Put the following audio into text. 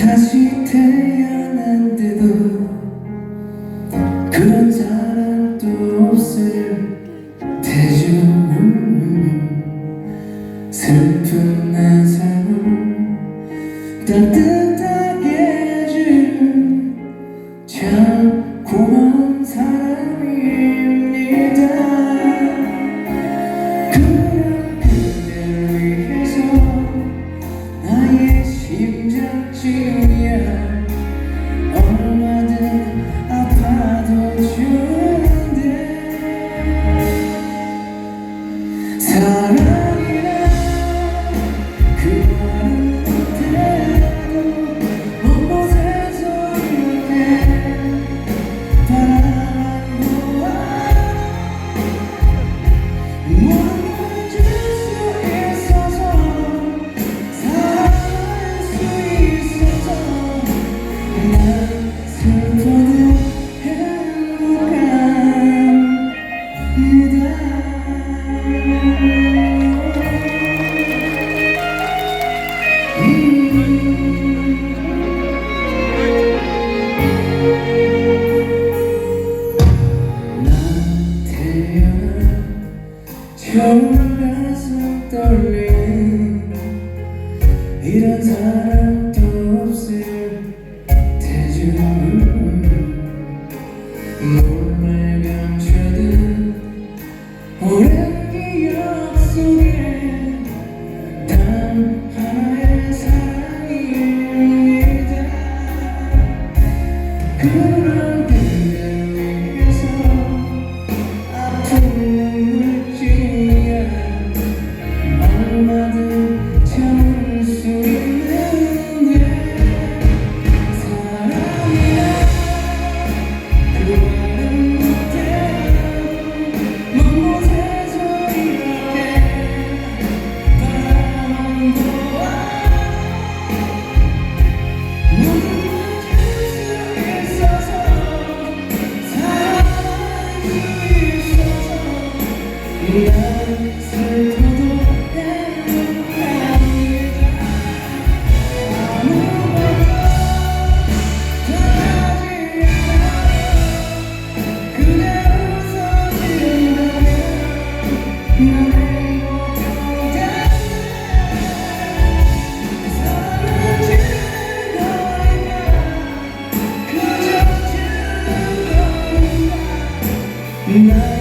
다시 태어난데도 그런 사람도 없을 테죠 슬픈 내 삶을 따뜻하게 해준 참 고마운 사람이에요 Amanhã 이런 사람도 없을 테죠 몰래 감춰둔 오랜 기억 속에 단 하의 사랑이다 그런 Yeah.